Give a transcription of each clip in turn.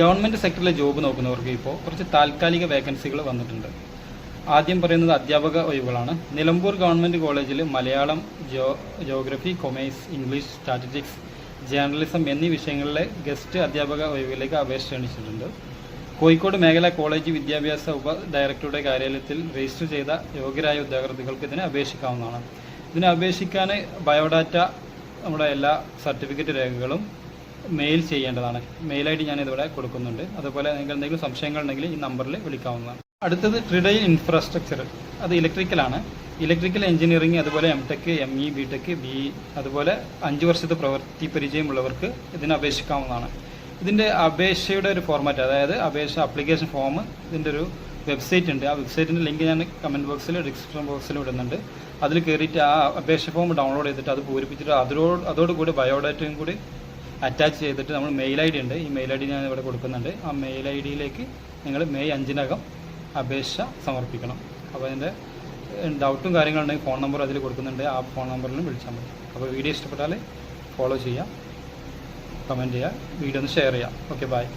Government സെക്ടറിലെ job നോക്കുന്നവർക്ക് ഇപ്പോൾ കുറച്ച് താൽക്കാലിക വേക്കൻസികൾ വന്നിട്ടുണ്ട്. ആദ്യം പറയുന്നത് അധ്യാപക ഒഴിവുകളാണ്. നിലമ്പൂർ ഗവൺമെന്റ് കോളേജിൽ മലയാളം ജോ geography commerce English statistics journalism എന്നീ വിഷയങ്ങളിലെ ഗസ്റ്റ് അധ്യാപക ഒഴിവിലേക്ക് അപേക്ഷ ക്ഷണിച്ചിട്ടുണ്ട്. കോഴിക്കോട് മേഖല കോളേജ് വിദ്യാഭ്യാസ ഉപ ഡയറക്ടറുടെ കാര്യാലയത്തിൽ രജിസ്റ്റർ ചെയ്ത യോഗ്യരായ ഉദ്യോഗാർത്ഥികൾക്ക് ഇതിനെ അപേക്ഷിക്കാവുന്നതാണ്. ഇതിനെ അപേക്ഷിക്കാൻ ബയോഡാറ്റ നമ്മുടെ എല്ലാ സർട്ടിഫിക്കറ്റ് രേഖകളും മെയിൽ ചെയ്യേണ്ടതാണ്. മെയിൽ ഞാൻ ഇതിവിടെ കൊടുക്കുന്നുണ്ട്. അതുപോലെ നിങ്ങൾക്ക് എന്തെങ്കിലും സംശയങ്ങൾ ഉണ്ടെങ്കിൽ ഈ നമ്പറിൽ വിളിക്കാവുന്നതാണ്. അടുത്തത് ട്രിഡൈൽ ഇൻഫ്രാസ്ട്രക്ചർ അത് ഇലക്ട്രിക്കലാണ് ഇലക്ട്രിക്കൽ എഞ്ചിനീയറിംഗ് അതുപോലെ M tech M E B tech B അതുപോലെ അഞ്ച് വർഷത്തെ പ്രവൃത്തി പരിചയമുള്ളവർക്ക് ഇതിന് അപേക്ഷിക്കാവുന്നതാണ്. ഇതിന്റെ അപേക്ഷയുടെ ഒരു ഫോർമാറ്റ് അതായത് അപേക്ഷ അപ്ലിക്കേഷൻ ഫോം ഇതിന്റെ ഒരു വെബ്സൈറ്റ് ഉണ്ട്. ആ വെബ്സൈറ്റിന്റെ ലിങ്ക് ഞാൻ കമന്റ് ബോക്സിൽ ഡിസ്ക്രിപ്ഷൻ ബോക്സിൽ ഇടുന്നുണ്ട്. അതിൽ കയറിയിട്ട് ആ അപേക്ഷ ഫോം ഡൗൺലോഡ് ചെയ്തിട്ട് അത് പൂരിപ്പിച്ചിട്ട് അതിനോട് അതോടുകൂടി ബയോഡാറ്റയും കൂടി അറ്റാച്ച് ചെയ്തിട്ട് നമ്മൾ മെയിൽ ഐ ഡി ഉണ്ട്. ഈ മെയിൽ ഐ ഡി ഞാൻ ഇവിടെ കൊടുക്കുന്നുണ്ട്. ആ മെയിൽ ഐ ഡിയിലേക്ക് നിങ്ങൾ മെയ് അഞ്ചിനകം അപേക്ഷ സമർപ്പിക്കണം. അപ്പോൾ അതിന്റെ ഡൗട്ടും കാര്യങ്ങളുണ്ടെങ്കിൽ ഫോൺ നമ്പർ അതിൽ കൊടുക്കുന്നുണ്ട്. ആ ഫോൺ നമ്പറിലും വിളിച്ചാൽ മതി. അപ്പോൾ വീഡിയോ ഇഷ്ടപ്പെട്ടാൽ ഫോളോ ചെയ്യാം കമന്റ് ചെയ്യുക വീഡിയോ ഒന്ന് ഷെയർ ചെയ്യാം ഓക്കെ ബായ്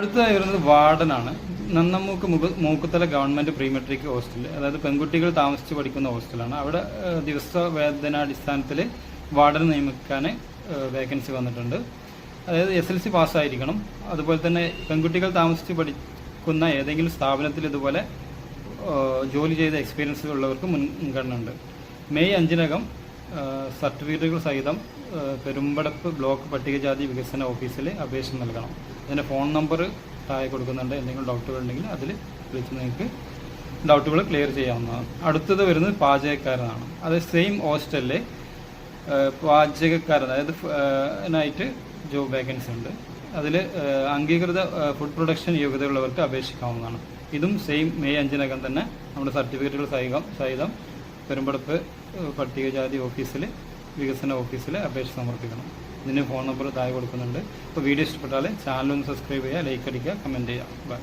അടുത്തതായി വരുന്നത് വാർഡനാണ് നന്നമ്മൂക്ക് മുക മൂക്കുത്തല ഗവൺമെന്റ് പ്രീ മെട്രിക് ഹോസ്റ്റൽ അതായത് പെൺകുട്ടികൾ താമസിച്ച് പഠിക്കുന്ന ഹോസ്റ്റലാണ് അവിടെ ദിവസ വേതനാടിസ്ഥാനത്തിൽ വാർഡൻ നിയമിക്കാൻ വേക്കൻസി വന്നിട്ടുണ്ട്. അതായത് എസ് എൽ സി പാസ്സായിരിക്കണം. അതുപോലെ തന്നെ പെൺകുട്ടികൾ താമസിച്ച് പഠിക്കുന്ന ഏതെങ്കിലും സ്ഥാപനത്തിൽ ഇതുപോലെ ജോലി ചെയ്ത എക്സ്പീരിയൻസ് ഉള്ളവർക്ക് മുൻഗണന ഉണ്ട് മെയ് അഞ്ചിനകം സർട്ടിഫിക്കറ്റുകൾ സഹിതം പെരുമ്പടപ്പ് ബ്ലോക്ക് പട്ടികജാതി വികസന ഓഫീസിൽ അപേക്ഷ നൽകണം. അതിന്റെ ഫോൺ നമ്പർ താഴെ കൊടുക്കുന്നുണ്ട്. എന്തെങ്കിലും ഡൗട്ടുകൾ ഉണ്ടെങ്കിൽ അതിൽ വിളിച്ച് നിങ്ങൾക്ക് ഡൗട്ടുകൾ ക്ലിയർ ചെയ്യാവുന്നതാണ്. അടുത്തത് വരുന്നത് പാചകക്കാരനാണ്. അത് സെയിം ഹോസ്റ്റലിൽ പാചകക്കാരൻ അതായത് നായിട്ട് ജോബ് വേക്കൻസി ഉണ്ട്. അതിൽ അംഗീകൃത ഫുഡ് പ്രൊഡക്ഷൻ യോഗ്യതയുള്ളവർക്ക് അപേക്ഷിക്കാവുന്നതാണ്. ഇതും സെയിം മെയ് അഞ്ചിനകം തന്നെ നമ്മുടെ സർട്ടിഫിക്കറ്റുകൾ സഹിതം സഹിതം പെരുമ്പടപ്പ് പട്ടികജാതി ഓഫീസിൽ വികസന ഓഫീസിൽ അപേക്ഷ സമർപ്പിക്കണം. ഇതിന് ഫോൺ നമ്പർ താഴെ കൊടുക്കുന്നുണ്ട്. അപ്പോൾ വീഡിയോ ഇഷ്ടപ്പെട്ടാൽ ചാനൽ ഒന്ന് സബ്സ്ക്രൈബ് ചെയ്യുക ലൈക്ക് അടിക്കുക കമന്റ് ചെയ്യുക. ബൈ